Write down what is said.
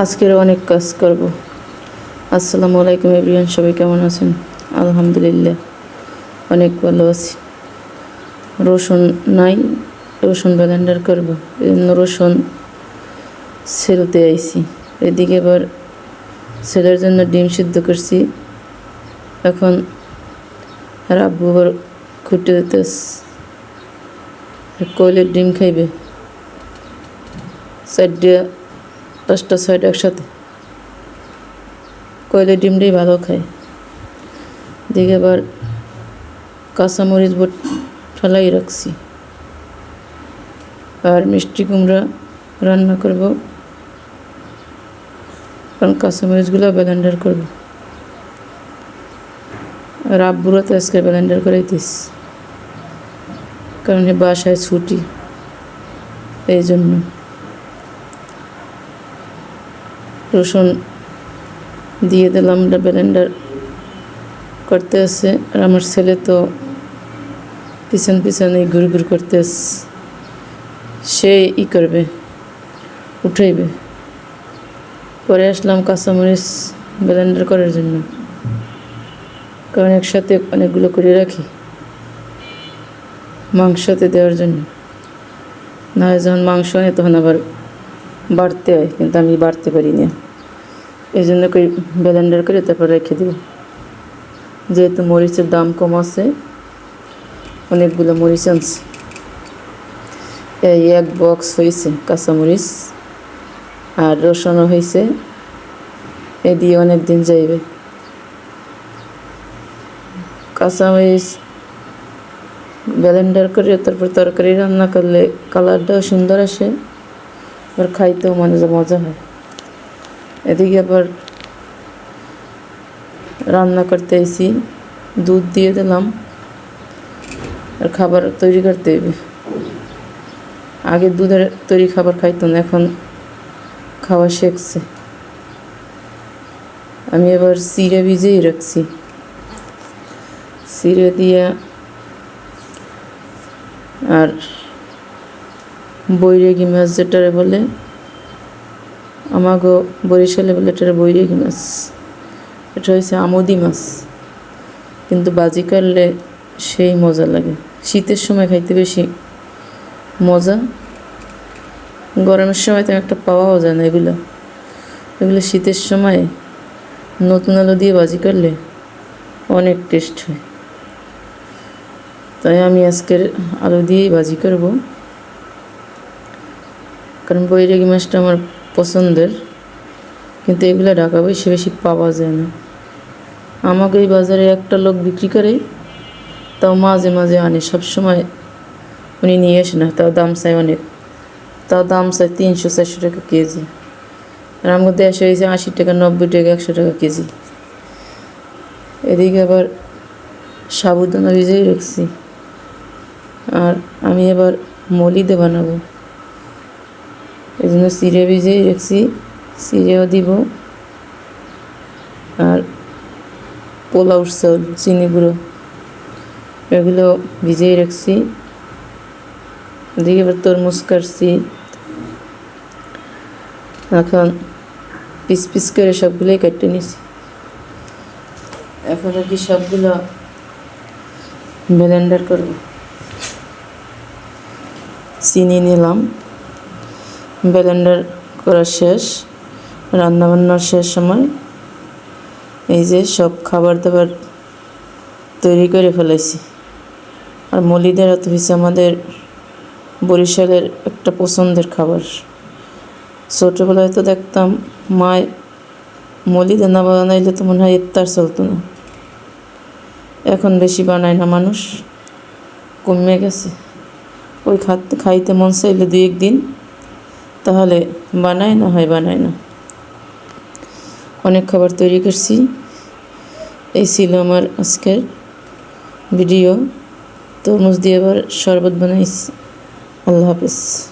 আজকের অনেক কাজ করব। আসসালামু আলাইকুম এভরিয়ান সবাই কেমন আছেন? আলহামদুলিল্লাহ, অনেক ভালো আছি। রসুন নাই, রসুন ব্লেন্ডার করব। এই জন্য রসুন সেলতে আইছি। এদিকে এবার ছেলের জন্য ডিম সিদ্ধ করছি। এখন আর আব্বু আবার খুঁটে দিতেস কয়লের ডিম খাইবে? চারটে পাঁচটা, ছয়টা একসাথে। কয়লে ডিমটাই ভালো খায়। দিকে আবার কাঁচামরিচ বট ঠালাই রাখছি। আর মিষ্টি কুমড়া রান্না করব। কারণ কাঁচামরিচগুলো ব্লেন্ডার করব। আর আব্বুরা তো আজকে ব্লেন্ডার করাই দিস কারণ বাসায় ছুটি। এই জন্য। রসুন দিয়ে দিলাম ব্লেন্ডার করতে আসে আর আমার ছেলে তো পিছন পিছন ঘুর ঘুর করতে সে ই করবে, উঠাইবে। পরে আসলাম কাঁচামরিচ ব্লেন্ডার করার জন্য, কারণ একসাথে অনেকগুলো করে রাখি মাংসতে দেওয়ার জন্য। না হয় যখন মাংস আনে তখন আবার বাড়তে হয়, কিন্তু আমি বাড়তে পারি না এই জন্য ব্লেন্ডার করে তারপর রেখে দেব। যেহেতু মরিচের দাম কম আছে, অনেকগুলো মরিচ আনছে। এই এক বক্স হয়েছে কাঁচামরিচ, আর রসুনও হয়েছে এ দিয়ে অনেক দিন যাইবে। কাঁচামরিচ ব্লেন্ডার করে তারপর তরকারি রান্না করলে কালারটাও সুন্দর আসে। আবার খাইতেও মানে মজা হয়। এদিকে আবার রান্না করতে এসি দুধ দিয়ে দিলাম, আর খাবার তৈরি করতে হবে আগে দুধের তৈরি খাবার খাইতো না এখন খাওয়া শেখছে। আমি এবার সিরে ভিজেই রাখছি। চিড়ে দিয়ে আর বৈরাগী মাছ যেটারে বলে, আমাগো বরিশালে বলে এটারে বৈরাগী মাছ। এটা হয়েছে আমোদি মাছ। কিন্তু বাজি করলে সেই মজা লাগে। শীতের সময় খাইতে বেশি মজা। গরমের সময় তো একটা পাওয়াও যায় না এগুলো। এগুলো শীতের সময় নতুন আলু দিয়ে বাজি করলে অনেক টেস্ট হয়। তাই আমি আজকের আলু দিয়েই বাজি করব কারণ বৈরাগী মাছটা আমার পছন্দের, কিন্তু এগুলো ঢাকা বেশি বেশি পাওয়া যায় না। আমাকে এই বাজারে একটা লোক বিক্রি করে, তাও মাঝে মাঝে আনে সব সময় উনি নিয়ে আসে না, তাও দাম চাই অনেক। তাও দাম চাই তিনশো চারশো টাকা কেজি। আর আমাকে দেশে হয়েছে আশি টাকা, নব্বই টাকা, একশো টাকা কেজি। এদিকে আবার সাবুদানা ভিজেই রাখছি। আর আমি এবার মলিদে বানাবো। জন্য চিড়ে ভিজেই রাখছি চিড়েও দিব। আর পোলাও চাউল, চিনি গুঁড়ো, এগুলো ভিজিয়ে রাখছি। এদিকে এবার তরমুজ কাটছি। এখন পিস পিস করে সবগুলোই কেটে নিছি। এখন আর কি সবগুলো ব্লেন্ডার করব। চিনি নিলাম। ব্লেন্ডার করা শেষ রান্নাবান্নার শেষ সময়। এই যে সব খাবার দাবার তৈরি করে ফেলেছি আর মলিদের তো হয়েছে আমাদের বরিশালের একটা পছন্দের খাবার। ছোটোবেলায় তো দেখতাম, মায় মলিদে না বানাইলে তো মনে হয় ইফতার চলতো না। এখন বেশি বানায় না মানুষ, কমে গেছে। ওই খাইতে মন চাইলে দুই একদিন তাহলে বানায় না হয়, বানায় না। অনেক খাবার তৈরি করছি। এই ছিল আমার আজকের ভিডিও। তরমুজ দিয়ে আবার শরবত বানাইছি। আল্লাহ হাফেজ।